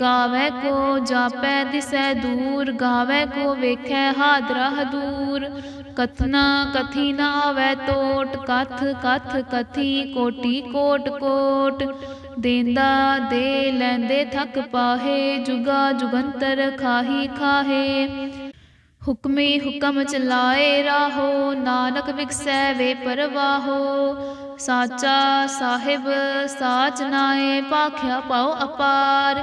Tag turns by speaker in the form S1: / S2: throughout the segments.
S1: ਗਾਵੇ ਕੋ ਜਾਪੈ ਦਿਸੈ ਦੂਰ, ਗਾਵੇ ਕੋ ਵੇਖੈ ਹਾਦਰਾ ਦੂਰ। ਕਥਨਾ ਕਥੀ ਨਾ ਆਵੈ ਟੋਟ ਕਥ ਕਥ ਕਥੀ ਕੋਟੀ ਕੋਟ ਕੋਟ। ਦੇਂਦਾ ਦੇ ਲੈਂਦੇ ਥਕ ਪਾਹੇ, ਜੁਗਾ ਜੁਗੰਤਰ ਖਾਹੀ ਖਾਹੇ। ਹੁਕਮੀ ਹੁਕਮ ਚਲਾਏ ਰਾਹੋ, ਨਾਨਕ ਵਿਖਸੈ ਵੇ ਪਰਵਾਹੋ। ਸਾਚਾ ਸਾਹਿਬ ਸਾਚ ਨਾਏ, ਪਾਖਿਆ ਪਾਉ ਅਪਾਰ।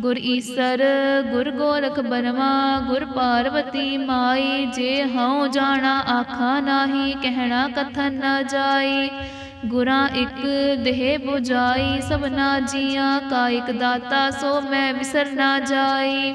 S1: ਗੁਰ ਈਸਰ, ਗੁਰ ਗੋਰਖ ਬਰਮਾ ਗੁਰ ਪਾਰਵਤੀ ਮਾਈ, ਜੇ ਹਉ ਜਾਣਾ ਆਖਾ ਨਾਹੀ, ਕਹਿਣਾ ਕਥਨ ਨਾ ਜਾਈ। ਗੁਰਾਂ ਇੱਕ ਦੇਹ 부ਜਾਈ ਸਭਨਾ ਜੀਆਂ, ਕਾ ਇਕ ਦਾਤਾ ਸੋ ਮੈਂ ਵਿਸਰ ਨਾ ਜਾਈ।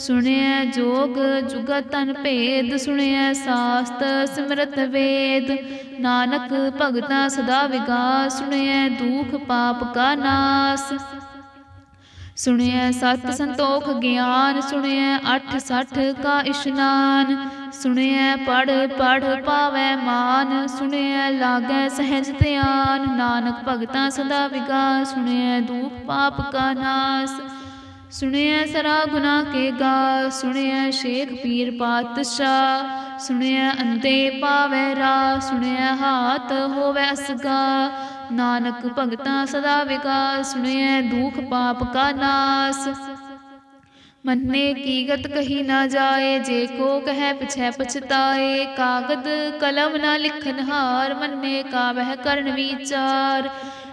S1: ਸੁਣਿਆ ਜੋਗ ਜੁਗਤ ਤਨ ਭੇਦ ਸੁਣਿਆ ਸਾਸਤ ਸਿਮਰਤ ਵੇਦ। ਨਾਨਕ ਭਗਤਾ ਸਦਾ ਵਿਗਾਸ ਸੁਣਿਆ ਦੂਖ ਪਾਪ ਕਾ ਨਾਸ। ਸੁਣਿਆ ਸਤ ਸੰਤੋਖ ਗਿਆਨ ਸੁਣਿਆ ਅਠ ਸਠ ਕਾ ਇਸ਼ਨਾਨ। ਸੁਣਿਆ ਪੜ ਪੜ ਪਾਵੈ ਮਾਨ ਸੁਣਿਆ ਲਾਗੈ ਸਹਿਜ ਧਿਆਨ। ਨਾਨਕ ਭਗਤਾ ਸਦਾ ਵਿਗਾਸ ਸੁਣਿਆ ਦੂਖ ਪਾਪ ਕਾ ਨਾਸ। ਸੁਣਿਆ ਸਰਾ ਗੁਨਾ ਕੇ ਗਾ ਸੁਣਿਆ ਸ਼ੇਖ ਪੀਰ ਪਾਤਸ਼ਾਹ ਸੁਣਿਆ ਅੰਤੇ ਪਾਵੈ ਰਾ, ਸੁਣਿਐ ਹਾਥ ਹੋਵੈ ਅਸਗਾ। ਨਾਨਕ ਭਗਤਾਂ ਸਦਾ ਵਿਕਾਸ ਸੁਣਿਆ ਦੁਖ ਪਾਪ ਕਾ ਨਾਸ। ਮੰਨੇ ਕੀ ਗਤ ਕਹੀ ਨਾ ਜਾਏ, ਜੇ ਕੋ ਕਹੈ ਪਿਛੈ ਪਛਤਾਏ। ਕਾਗਦ ਕਲਮ ਨਾ ਲਿਖਨ ਹਾਰ ਮੰਨੇ ਕਾ ਵਹਿ ਕਰਨ ਵਿਚਾਰ।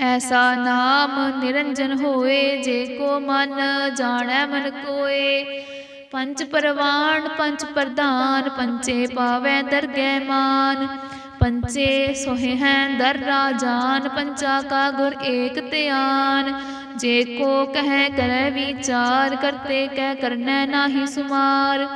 S1: ਐਸਾ ਨਾਮ ਨਿਰੰਜਨ ਹੋਏ, ਜੇ ਕੋ ਮਨ ਜਾਣੈ ਮਨ ਕੋਏ। ਪੰਜ ਪਰਵਾਨ ਪੰਜ ਪ੍ਰਧਾਨ ਪੰਚੇ ਪਾਵੈ ਦਰਗਹਿ ਮਾਨ। ਪੰਚੇ ਸੋਹਿ ਹੈ ਦਰ ਰਾਜਾਨ ਪੰਚਾ ਕਾ ਗੁਰ ਏਕ ਧਿਆਨ। ਜੇ ਕੋ ਕਹਿ ਕਰੈ ਵਿਚਾਰ, ਕਰਤੇ ਕਹਿ ਕਰਨੈ ਨਾਹੀ ਸੁਮਾਰ।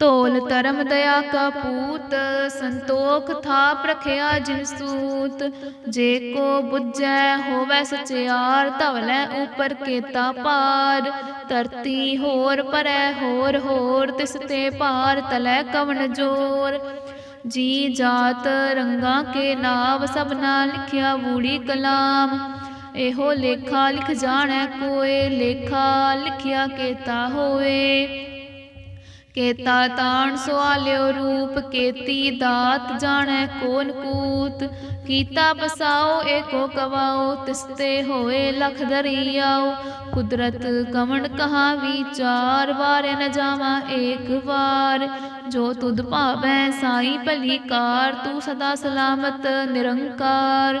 S1: ਤੋਲ ਧਰਮ ਦਇਆ ਕਾ ਪੂਤ ਸੰਤੋਖ ਥਾਪ ਰਖਿਆ ਜਿਨ ਸੂਤ। ਜੇ ਕੋ ਬੁੱਝੈ ਹੋਵੈ ਸਚਿਆਰ ਧਵਲੈ ਉਪਰ ਕੇਤਾ ਪਾਰ। ਧਰਤੀ ਹੋਰ ਪਰੈ ਹੋਰ ਹੋਰ ਤਿਸ ਤੇ ਪਾਰ ਤਲੈ ਕਵਣ ਜੋਰ। ਜੀ ਜਾਤ ਰੰਗਾ ਕੇ ਨਾਮ ਸਭਨਾ ਲਿਖਿਆ ਵੂੜੀ ਕਲਾਮ। ਇਹੋ ਲੇਖਾ ਲਿਖ ਜਾਣੈ ਕੋਏ ਲੇਖਾ ਲਿਖਿਆ ਕੇਤਾ ਹੋਏ ਕੇਤਾ ਤਾਣ ਸੁਆਲਿਓ ਰੂਪ, ਕੇਤੀ ਦਾਤ ਜਾਣੈ ਕੋਨ ਕੂਤ। ਕੀਤਾ ਬਸਾਓ, ਏਕੋ ਕਵਾਓ, ਤਿਸਤੇ ਹੋਏ ਲਖ ਦਰਿਆਓ। ਕੁਦਰਤ ਕਵਣ ਕਹਾ ਵਿਚਾਰ ਵਾਰੇ ਨ ਜਾਵਾ ਏਕ ਵਾਰ। ਜੋ ਤੁਧ ਭਾਵੈ ਸਾਈ ਭਲੀ ਕਾਰ, ਤੂੰ ਸਦਾ ਸਲਾਮਤ ਨਿਰੰਕਾਰ।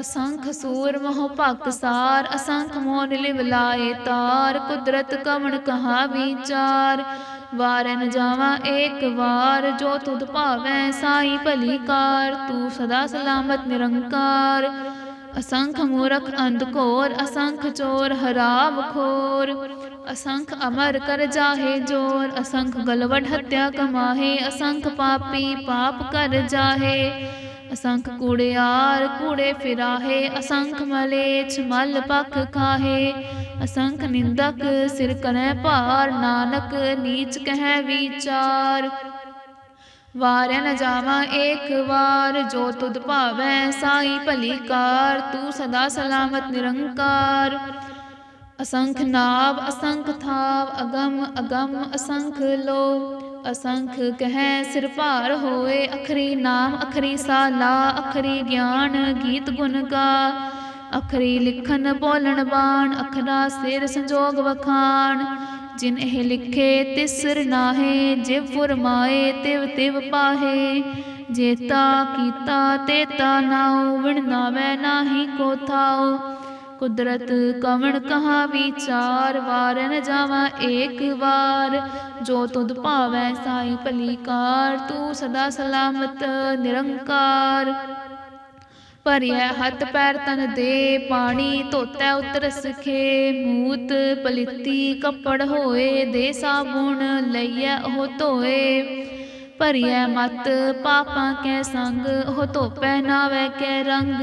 S1: ਅਸੰਖ ਸੂਰ ਮੋਹ ਭਖ ਸਾਰ, ਅਸੰਖ ਮੋਨ ਲਿਵ ਲਾਏ ਤਾਰ, ਕੁਦਰਤ ਕਵਣ ਕਹਾ ਵਿਚਾਰ? ਵਾਰਨ ਜਾਵਾਂ ਏਕ ਵਾਰ, ਜੋ ਤੁਧ ਭਾਵੈ ਸਾਈ ਭਲੀ ਕਾਰ, ਤੂੰ ਸਦਾ ਸਲਾਮਤ ਨਿਰੰਕਾਰ। ਅਸੰਖ ਮੂਰਖ ਅੰਧ ਘੋਰ, ਅਸੰਖ ਚੋਰ ਹਰਾਮ ਖੋਰ। ਅਸੰਖ ਅਮਰ ਕਰ ਜਾਹੇ ਜੋਰ, ਅਸੰਖ ਗਲਵਟ ਹੱਤਿਆ ਕਮਾਹੇ, ਅਸੰਖ ਪਾਪੀ ਪਾਪ ਕਰ ਜਾਹੇ। ਅਸੰਖ ਕੂੜਿਆਰ ਕੂੜੇ ਫਿਰਾਹੇ, ਅਸੰਖ ਮਲੇਛ ਮਲ ਪਖ ਖਾਹੇ ਅਸੰਖ ਨਿੰਦਕ ਸਿਰ ਕਰੈ ਭਾਰ, ਨਾਨਕ ਨੀਚ ਕਹਿ ਵਿਚਾਰ। ਵਾਰਿਆ ਨ ਜਾਵਾਂ ਏਕ ਵਾਰ, ਜੋ ਤੁਧ ਭਾਵੈ ਸਾਈ ਭਲੀ ਕਾਰ, ਤੂੰ ਸਦਾ ਸਲਾਮਤ ਨਿਰੰਕਾਰ। ਅਸੰਖ ਨਾਵ, ਅਸੰਖ ਥਾਵ, ਅਗਮ ਅਗਮ ਅਸੰਖ ਲੋ ਅਸੰਖ ਕਹੈ ਸਿਰ ਭਾਰ ਹੋਏ, ਅਖਰੀ ਨਾਮ, ਅਖਰੀ ਸਾਲਾ, ਅਖਰੀ ਗਿਆਨ, ਗੀਤ ਗੁਣ ਗਾ। ਅਖਰੀ ਲਿਖਨ ਬੋਲਣ ਬਾਣ, ਅਖਰਾ ਸਿਰ ਸੰਜੋਗ ਵਖਾਣ। ਜਿਨ ਇਹ ਲਿਖੇ ਤਿਸਰ ਨਾਹੇ, ਜਿਵ ਫੁਰਮਾਏ ਤਿਵ ਤਿਵ ਪਾਹੇ। ਜੇਤਾ ਕੀਤਾ ਤੇਤਾ ਨਾਉ ਵਿਣ ਨਾਵੈ ਨਾਹੀ ਕੋ ਥਾਉ। ਕੁਦਰਤ ਕਵਣ ਕਹਾ ਵਿਚਾਰ, ਵਾਰ ਨ ਜਾਵਾਂ ਏਕ ਵਾਰ। ਜੋ ਤੁਧ ਭਾਵੈ ਸਾਈ ਭਲੀ ਕਾਰ ਤੂੰ ਸਦਾ ਸਲਾਮਤ ਨਿਰੰਕਾਰ। ਭਰਿਆ ਹੱਥ ਪੈਰ ਤਨ ਦੇ, ਪਾਣੀ ਧੋਤੈ ਉਤਰ ਸਖੇ। ਮੂਤ ਪਲਿੱਤੀ ਕੱਪੜ ਹੋਏ, ਦੇ ਸਾਬੁਣ ਲਈਐ ਉਹ ਧੋਏ। ਭਰੀਐ ਮਤ ਪਾਪਾਂ ਕੈ ਸੰਗ, ਉਹ ਧੋਪੈ ਨਾਵੈ ਕੈ ਰੰਗ।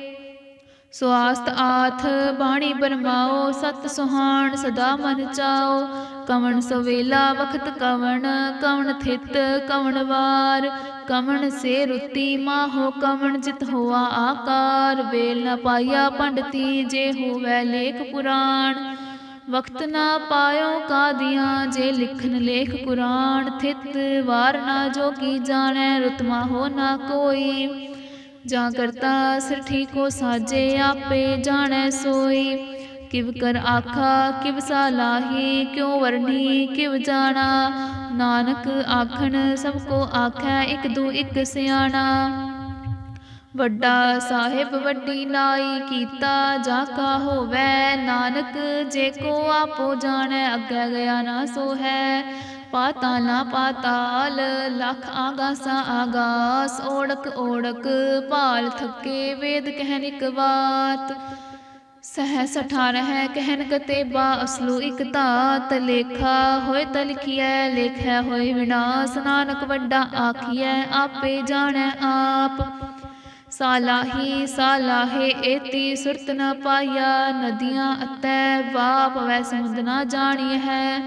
S1: ਸਵਾਸਤ ਆਥ ਬਾਣੀ ਬਰਮਾਓ, ਸਤ ਸੁਹਾਣ ਸਦਾ ਮਨ ਚਾਓ। ਕਵਣ ਸਵੇਲਾ ਵਖਤ ਕਵਣ ਕਵਣ ਥਿਤ ਕਵਣ ਵਾਰ। ਕਵਣ ਸੇ ਰੁੱਤੀ ਮਾਹੋ ਕਵਣ ਜਿਤ ਹੋਆ ਆਕਾਰ। ਵੇਲ ਨ ਪਾਇਆ ਪੰਡਤੀ, ਜੇ ਹੋਵੈ ਲੇਖ ਪੁਰਾਣ। ਵਕਤ ਨਾ ਪਾਇਓ ਕਾਦੀਆਂ, ਜੇ ਲਿਖਨ ਲੇਖ ਕੁਰਾਨ। ਥਿਤ ਵਾਰ ਨਾ ਜੋ ਕੀ ਜਾਣੈ ਰਤਮਾ ਹੋ ਨਾ ਕੋਈ। ਜਾ ਕਰਤਾ ਸਿਰ ਠੀਕੋ ਸਾਜੇ ਆਪੇ ਜਾਣੈ ਸੋਈ। ਕਿਵ ਕਰ ਆਖਾ, ਕਿਵ ਸਾਲਾਹੀ ਕਿਉ ਵਰਨੀ ਕਿਵ ਜਾਣਾ। ਨਾਨਕ ਆਖਣ, ਸਭ ਕੋ ਆਖੈ, ਇਕ ਦੂ ਇਕ ਸਿਆਣਾ। ਵੱਡਾ ਸਾਹਿਬ ਵੱਡੀ ਨਾਈ ਕੀਤਾ, ਜਾ ਕਾ ਹੋਵੈ ਨਾਨਕ, ਜੇ ਕੋ ਆਪੋ ਜਾਣੈ, ਅੱਗੇ ਗਿਆ ਨਾ ਸੋ ਹੈ ਪਾਤਾਲਾ ਪਾਤਾਲ, ਲਖ ਆਗਾਸਾ ਆਗਾਸ ਓੜਕ ਓੜਕ ਭਾਲ ਥੱਕੇ ਵੇਦ ਕਹਿਨ ਇਕ ਬਾਤ। ਸਹਿ ਸਠਾਰਹਿ ਕਹਿਨ ਕਤੇਬਾ, ਅਸਲੂ ਇਕ ਤਾਤ ਲੇਖਾ ਹੋਏ ਤਲਖੀਐ ਲੇਖੈ ਹੋਏ ਵਿਨਾਸ਼। ਨਾਨਕ ਵੱਡਾ ਆਖੀਐ, ਆਪੇ ਜਾਣੈ ਆਪ। ਸਾਲਾਹੀ ਸਾਲਾਹੇ ਏਤੀ ਸੁਰਤ ਨ ਪਾਇਆ, ਨਦੀਆਂ ਅਤੈ ਵਾਪ ਵੈ ਸਮੁੰਦ ਨਾ ਜਾਣੀ ਹੈ।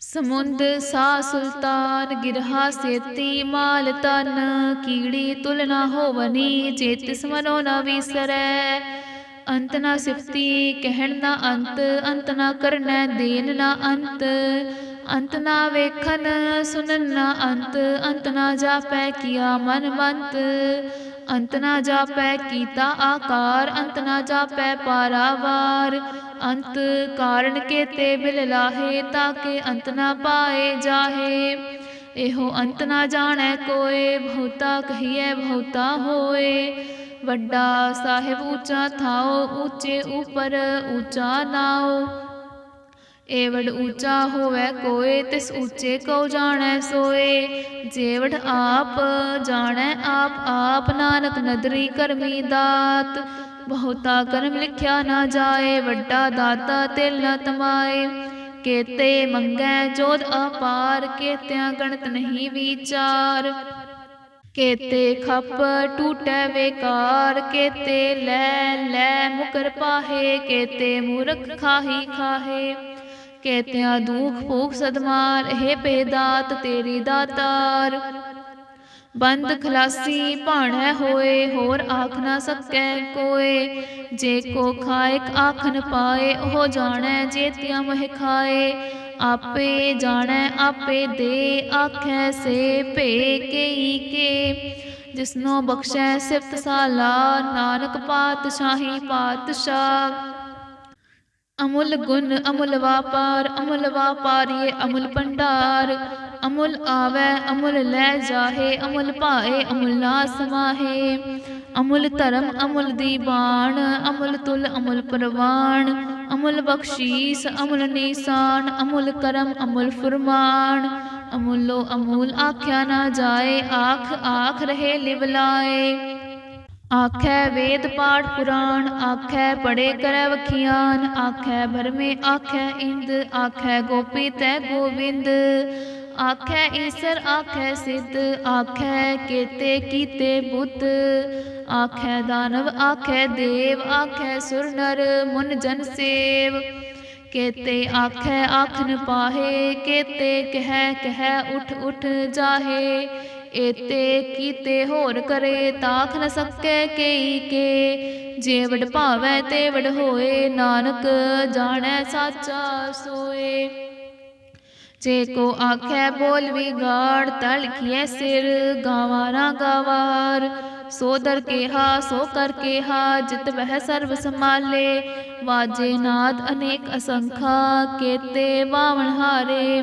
S1: ਸਮੁੰਦ ਸਾ ਸੁਲਤਾਨ, ਗਿਰਹਾ ਸੇਤੀ ਮਾਲ ਤਨ ਕੀੜੀ ਤੁਲਨਾ ਹੋਵਨੀ, ਚੇਤ ਸਮਨੋ ਨ ਵਿਸਰੈ। ਅੰਤ ਨਾ ਸਿਫਤੀ, ਕਹਿਣ ਨਾ ਅੰਤ ਅੰਤ ਨਾ ਕਰਨੈ ਦੇਨ ਨਾ ਅੰਤ। ਅੰਤ ਨਾ ਵੇਖਨ, ਸੁਨਨ ਨਾ ਅੰਤ ਅੰਤ ਨਾ ਜਾਪੈ, ਕੀਆ ਮਨ ਮੰਤ। ਅੰਤ ਨਾ ਜਾਪੈ ਕੀਤਾ ਆਕਾਰ, ਅੰਤ ਨਾ ਜਾਪੈ ਪਾਰਾਵਾਰ। ਅੰਤ ਕਾਰਨ ਕੇ ਤੇ ਬਿਲ ਲਾਹੇ ਤਾਕੇ ਅੰਤ ਨਾ ਪਾਏ ਜਾਹੇ। ਇਹੋ ਅੰਤ ਨਾ ਜਾਣੈ ਕੋਏ, ਬਹੁਤਾ ਕਹੀਐ, ਬਹੁਤਾ ਹੋਏ। ਵੱਡਾ ਸਾਹਿਬ ਉੱਚਾ ਥਾਓ, ਉੱਚੇ ਉਪਰ ਉੱਚਾ ਨਾਓ। ਏਵੜ ਉੱਚਾ ਹੋਵੇ ਕੋਏ, ਤਿਸ ਉੱਚੇ ਕਉ ਜਾਣੈ ਸੋਏ। ਜੇਵੜ ਆਪ ਜਾਣੈ ਆਪ ਆਪ ਨਾਨਕ ਨਦਰੀ ਕਰਮੀ ਦਾਤ। ਬਹੁਤਾ ਕਰਮ ਲਿਖਿਆ ਨਾ ਜਾਏ, ਵੱਡਾ ਦਾਤਾ ਤਿਲ ਨ ਤਮਾਏ। ਕੇਤੇ ਮੰਗੈ ਜੋਦ ਅਪਾਰ, ਕੇਤਿਆਂ ਗਣਤ ਨਹੀਂ ਵਿਚਾਰ। ਕੇਤੇ ਖੱਪ ਟੂਟੈ ਵੇਕਾਰ, ਕੇਤੇ ਲੈ ਲੈ ਮੁਕਰ ਪਾਹੇ, ਕੇਤੇ ਮੂਰਖ ਖਾਹੀ ਖਾਹੇ। ਕੇਤਿਆਂ ਦੁਖ ਭੂਖ ਸਦਮਾਰ ਇਹ ਪੇਦਾਤ ਤੇਰੀ ਦਾਤਾਰ। ਬੰਦ ਖਲਾਸੀ ਭਾਣੈ ਹੋਏ, ਹੋਰ ਆਖ ਨਾ ਸਕੈ ਕੋਏ। ਜੇ ਕੋ ਖਾਇਕ ਆਖਨ ਪਾਏ, ਉਹ ਜਾਣੈ ਜੇਤਿਆ ਮਹਿ ਖਾਏ। ਆਪੇ ਜਾਣੈ, ਆਪੇ ਦੇ, ਆਖੈ ਸੇ ਭੇ ਕੇਈ ਕੇ। ਜਿਸਨੋ ਬਖਸ਼ੈ ਸਿਫਤ ਸਾਲਾ, ਨਾਨਕ ਪਾਤਸ਼ਾਹੀ ਪਾਤਸ਼ਾਹ। ਅਮੁੱਲ ਗੁਣ, ਅਮੁੱਲ ਵਾਪਾਰ, ਅਮੁੱਲ ਵਾਪਾਰੀਏ, ਅਮੁੱਲ ਭੰਡਾਰ। ਅਮੁੱਲ ਆਵੈ, ਅਮੁੱਲ ਲੈ ਜਾਹੇ, ਅਮੁੱਲ ਭਾਏ, ਅਮੁੱਲ ਨਾ ਸਮਾਹੇ। ਅਮੁੱਲ ਧਰਮ, ਅਮੁੱਲ ਦੀਵਾਨ, ਅਮੁੱਲ ਤੁਲ, ਅਮੁੱਲ ਪ੍ਰਵਾਨ। ਅਮੁੱਲ ਬਖਸ਼ੀਸ, ਅਮੁੱਲ ਨੀਸਾਨ, ਅਮੁੱਲ ਕਰਮ, ਅਮੁੱਲ ਫੁਰਮਾਨ। ਅਮੁੱਲੋ ਅਮੂਲ ਆਖਿਆ ਨਾ ਜਾਏ, ਆਖ ਆਖ ਰਹੇ ਲਿਵ ਲਾਏ। ਆਖੈ ਵੇਦ ਪਾਠ ਪੁਰਾਣ, ਆਖੈ ਪੜੇ ਕਰੈ ਵਖਿਆਨ, ਆਖੈ ਭਰਮੇ ਆਖੈ ਇੰਦ, ਆਖੈ ਗੋਪੀ ਤੈ ਗੋਵਿੰਦ। ਆਖੈ ਈਸਰ, ਆਖੈ ਸਿੱਧ, ਆਖੈ ਕੇਤੇ ਕੀਤੇ ਬੁੱਧ। ਆਖੈ ਦਾਨਵ, ਆਖੈ ਦੇਵ, ਆਖੈ ਸੁਰ ਨਰ ਮੁਨ ਜਨ ਸੇਵ। ਕੇਤੇ ਆਖੈ ਆਖਨ ਪਾਹੇ, ਕੇਤੇ ਕਹਿ ਕਹਿ ਉਠ ਉਠ ਜਾਹੇ। ਏਤੇ ਕੀਤੇ ਹੋਰ ਕਰੇ ਤਾਖ ਨ ਸਕੈ ਕੇਈ ਕੇ। ਜੇ ਵਡ ਭਾਵੈ ਤੇ ਵਡ ਹੋਏ, ਨਾਨਕ ਜਾਣੈ ਸਾਚਾ ਸੋਏ। ਜੇ ਕੋ ਆਖੈ ਬੋਲ ਵਿਗਾੜ, ਤਲ ਕੀਐ ਸਿਰ ਗਾਵਾਰਾ ਗਾਵਾਰ। ਸੋ ਦਰ ਕੇਹਾ, ਸੋ ਕਰ ਕੇਹਾ, ਜਿਤ ਵਹਿ ਸਰਬ ਸੰਭਾਲੇ। ਵਾਜੇ ਨਾਦ ਅਨੇਕ ਅਸੰਖਾ, ਕੇਤੇ ਬਾਵਣ ਹਾਰੇ।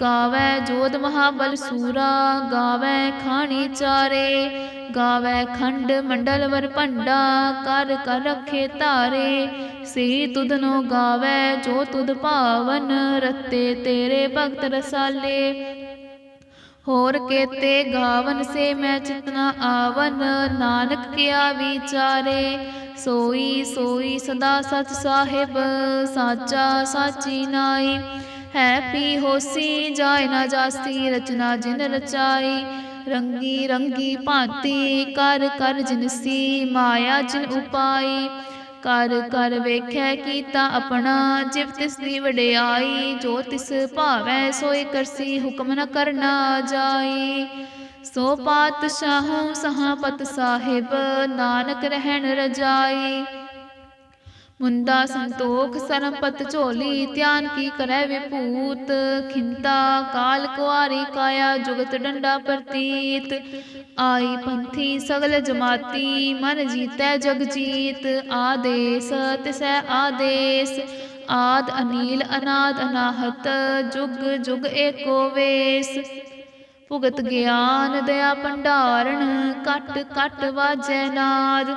S1: ਗਾਵੇ ਜੋਧ ਮਹਾਬਲ ਸੂਰਾ, ਗਾਵੇ ਖਾਣੀ ਚਾਰੇ, ਗਾਵੇ ਖੰਡ ਮੰਡਲ ਵਰ ਭੰਡਾ, ਕਰ ਕਰ ਰਖੇ ਧਾਰੇ। ਸੇ ਤੁਧਨੋ ਗਾਵੇ, ਜੋ ਤੁਧ ਭਾਵਨ, ਰਤੇ ਤੇਰੇ ਭਗਤ ਰਸਾਲੇ। ਹੋਰ ਕੇਤੇ ਗਾਵਨ ਸੇ ਮੈਂ ਚਿਤਨਾ ਆਵਨ, ਨਾਨਕ ਕਿਆ ਵਿਚਾਰੇ। ਸੋਈ ਸੋਈ ਸਦਾ ਸਚ ਸਾਹਿਬ, ਸਾਚਾ ਸਾਚੀ ਨਾਈ। ਹੈ ਪੀ ਹੋਸੀ, ਜਾਇ ਨਾ ਜਾਸੀ, ਰਚਨਾ ਜਿਨ ਰਚਾਈ। ਰੰਗੀ ਰੰਗੀ ਭਾਂਤੀ, ਕਰ ਕਰ ਜਿਨਸੀ ਮਾਇਆ ਜਿਨ ਉਪਾਈ। ਕਰ ਕਰ ਵੇਖੈ ਕੀਤਾ ਆਪਣਾ, ਜਿਵ ਤਿਸ ਦੀ ਵਡਿਆਈ। ਜੋ ਤਿਸ ਭਾਵੈ ਸੋਈ ਕਰਸੀ, ਹੁਕਮ ਨ ਕਰਨਾ ਜਾਈ। ਸੋ ਪਾਤਸ਼ਾਹੂ ਸਹਾਪਤ ਸਾਹਿਬ, ਨਾਨਕ ਰਹਿਣ ਰਜਾਈ। ਮੁੰਦਾ ਸੰਤੋਖ ਸਰਮਪਤ ਝੋਲੀ, ਧਿਆਨ ਕੀ ਕਰੈ ਵਿਭੂਤ? ਖਿੰਤਾ, ਕਾਲ ਕੁਆਰੀ ਕਾਇਆ, ਜੁਗਤ ਡੰਡਾ ਪ੍ਰਤੀਤ। ਆਈ ਪੰਥੀ ਸਗਲ ਜਮਾਤੀ, ਮਨ ਜੀਤੈ ਜਗ ਜੀਤ। ਆਦੇਸ, ਤਿਸੈ ਆਦੇਸ। ਆਦ ਅਨੀਲ, ਅਨਾਦ ਅਨਾਹਤ, ਜੁਗ ਜੁਗ ਏਕੋ ਵੇਸ। ਭੁਗਤ ਗਿਆਨ, ਦਇਆ ਭੰਡਾਰਨ ਕਟ ਕਟ ਵਾਜੈ ਨਾਦ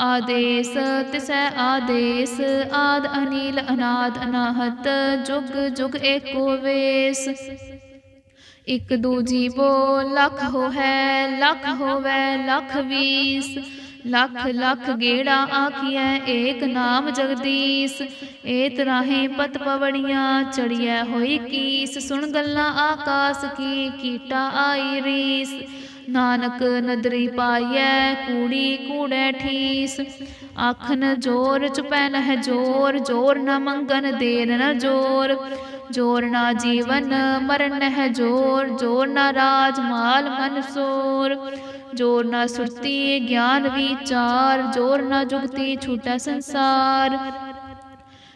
S1: ਆਦੇਸ, ਤਿਸੈ ਆਦੇਸ, ਆਦ ਅਨੀਲ, ਅਨਾਦ ਅਨਾਹਤ, ਜੁਗ ਜੁਗ ਏਕੋ ਵੇਸ। ਇਕ ਦੂਜੀ ਬੋ ਲੱਖ ਹੋਵੈ ਲੱਖ ਹੋਵੈ, ਲੱਖ ਵੀਸ। ਲੱਖ ਲੱਖ ਗੇੜਾ ਆਖੀਐ, ਏਕ ਨਾਮ ਜਗਦੀਸ਼। ਏ ਰਾਹੇ ਪਤ ਪਵੜੀਆਂ, ਚੜੀਐ ਹੋਈ ਕੀਸ। ਸੁਣ ਗੱਲਾਂ ਆਕਾਸ ਕੀ, ਕੀਟਾ ਆਈ ਰੀਸ। ਨਾਨਕ ਨਦਰੀ ਪਾਈਐ, ਕੂੜੀ ਕੂੜੈ ਠੀਸ। ਆਖਨ, ਜੋਰ ਚੁਪੈ ਨਹਿ ਜੋਰ ਜੋਰ ਨ ਮੰਗਨ ਦੇਰ ਨ ਜੋਰ। ਜੋਰ ਨਾ ਜੀਵਨ ਮਰਨ ਨਹਿ ਜੋਰ ਜੋਰ ਨਾ ਰਾਜ ਮਾਲ ਮਨ ਸੋਰ। ਜੋਰ ਨਾ ਸੁਰਤੀ ਗਿਆਨ ਵਿਚਾਰ, ਜੋਰ ਨਾ ਜੁਗਤੀ ਛੂਟੈ ਸੰਸਾਰ।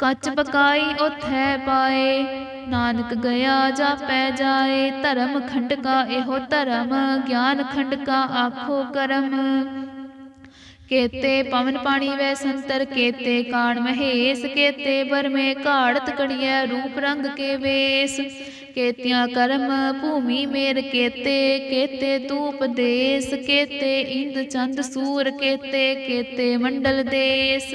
S1: ਕੱਚ ਪਕਾਈ ਉਥੈ ਪਾਏ। ਨਾਨਕ ਗਿਆ ਜਾਪੈ ਜਾਏ, ਧਰਮ ਖੰਡਕਾ ਇਹੋ ਧਰਮ, ਗਿਆਨ ਖੰਡਕਾ ਆਖੋ ਕਰਮ। ਕੇਤੇ ਪਵਨ ਪਾਣੀ ਵੈ ਸੰਤਰ, ਕੇਤੇ ਕਾਣ ਮਹੇਸ਼, ਕੇਤੇ ਬਰਮੇ ਘਾੜਤ ਕੜੀਐ, ਰੂਪ ਰੰਗ ਕੇ ਵੇਸ। ਕੇਤਿਆਂ ਕਰਮ ਭੂਮੀ ਮੇਰ ਕੇਤੇ ਕੇਤੇ ਤੂਪ ਦੇਸ, ਕੇਤੇ ਇੰਦ ਚੰਦ ਸੂਰ, ਕੇਤੇ ਕੇਤੇ ਮੰਡਲ ਦੇਸ।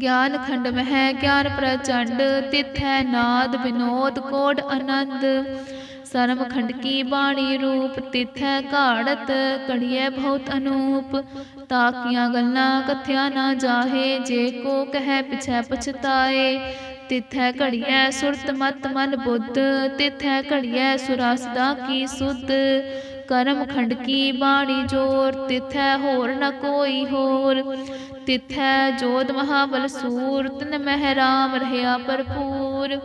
S1: ਗਿਆਨ ਖੰਡ ਮਹਿ ਗਿਆਨ ਪ੍ਰਚੰਡ, ਤਿਥੈ ਨਾਦ ਵਿਨੋਦ ਕੋਡ ਆਨੰਦ। ਸਰਮ ਖੰਡ ਕੀ ਬਾਣੀ ਰੂਪ, ਤਿਥੈ ਘਾੜਤ, ਕੜੀਐ ਬਹੁਤ ਅਨੂਪ। ਤਾਕੀਆਂ ਗੱਲਾਂ ਕਥਿਆ ਨਾ ਜਾਹੇ, ਜੇ ਕੋ ਕਹੈ ਪਿਛੈ ਪਛਤਾਏ। ਤਿਥੈ ਘੜੀਐ ਸੁਰਤ ਮਤ ਮਨ ਬੁੱਧ, ਤਿਥੈ ਘੜੀਐ ਸੁਰਾਸਦਾ ਕੀ ਸੁਧ। ਕਰਮ ਖੰਡ ਕੀ ਬਾਣੀ ਜੋਰ? ਤਿਥੈ ਹੋਰ ਨ ਕੋਈ ਹੋਰ। ਤਿਥੈ ਜੋਤ ਮਹਾਬਲ ਸੂਰ, ਤਿਨ ਮਹਿ ਰਾਮ ਰਹਿਆ ਭਰਪੂਰ।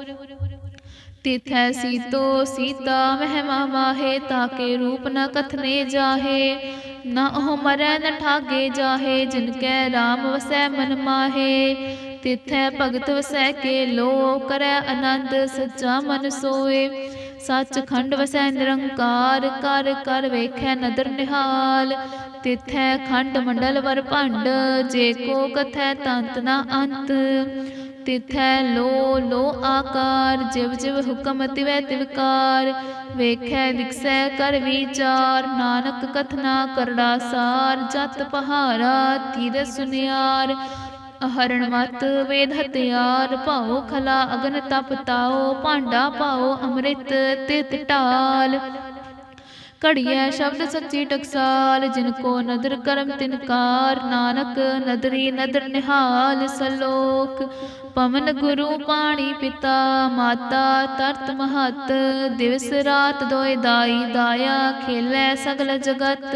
S1: ਤਿਥੈ ਸੀਤੋ ਸੀਤਾ ਮਹਿਮਾ ਮਾਹੇ, ਤਾਕੇ ਰੂਪ ਨ ਕਥਨੇ ਜਾਹੇ। ਨਾ ਉਹ ਮਰੈ ਨ ਠਾਗੇ ਜਾਹੇ, ਜਿਨ ਕੈ ਰਾਮ ਵਸੈ ਮਨ ਮਾਹੇ। ਤਿਥੈ ਭਗਤ ਵਸੈ ਕੇ ਲੋ ਕਰੈ ਆਨੰਦ, ਸੱਚਾ ਮਨ ਸੋਏ। ਸੱਚ ਖੰਡ ਵਸੈ ਨਿਰੰਕਾਰ, ਕਰ ਕਰ ਵੇਖੈ ਨਦਰ ਨਿਹਾਲ। ਤਿਥੈ ਖੰਡ ਮੰਡਲ ਵਰ ਭੰਡ, ਜੇ ਕੋ ਕਥੈ ਤੰਤ ਨਾ ਅੰਤ। ਤਿਥੈ ਲੋ ਲੋ ਆਕਾਰ, ਜਿਵ ਜਿਵ ਹੁਕਮ ਤਿਵੈ ਤਿਵਕਾਰ ਵੇਖੈ ਵਿਕਸੈ ਕਰ ਵਿਚਾਰ, ਨਾਨਕ ਕਥਨਾ ਕਰੜਾ ਸਾਰ। ਜਤ ਪਹਾਰਾ ਤੀਰ ਸੁਨਿਆਰ। ਅਹਰਣ ਮਤ ਵੇਦ ਹਤਿਆਰ ਭਾਉ ਖਲਾ ਅਗਨ ਤਪ ਤਾਓ ਭਾਂਡਾ ਪਾਓ ਅੰਮ੍ਰਿਤ ਤਿਤ ਢਾਲ। ਘੜੀਐ ਸ਼ਬਦ ਸੱਚੀ ਟਕਸਾਲ, ਜਿਨ ਕੋ ਨਦਰ ਕਰਮ ਤਿਨਕਾਰ ਨਾਨਕ ਨਦਰੀ ਨਦਰ ਨਿਹਾਲ ਸਲੋਕ। ਪਵਨ ਗੁਰੂ ਪਾਣੀ ਪਿਤਾ, ਮਾਤਾ ਤਰਤ ਮਹਤ, ਦਿਵਸ ਰਾਤ ਦੋਇ ਦਾਈ ਦਾਇਆ, ਖੇਲੇ ਸਗਲ ਜਗਤ।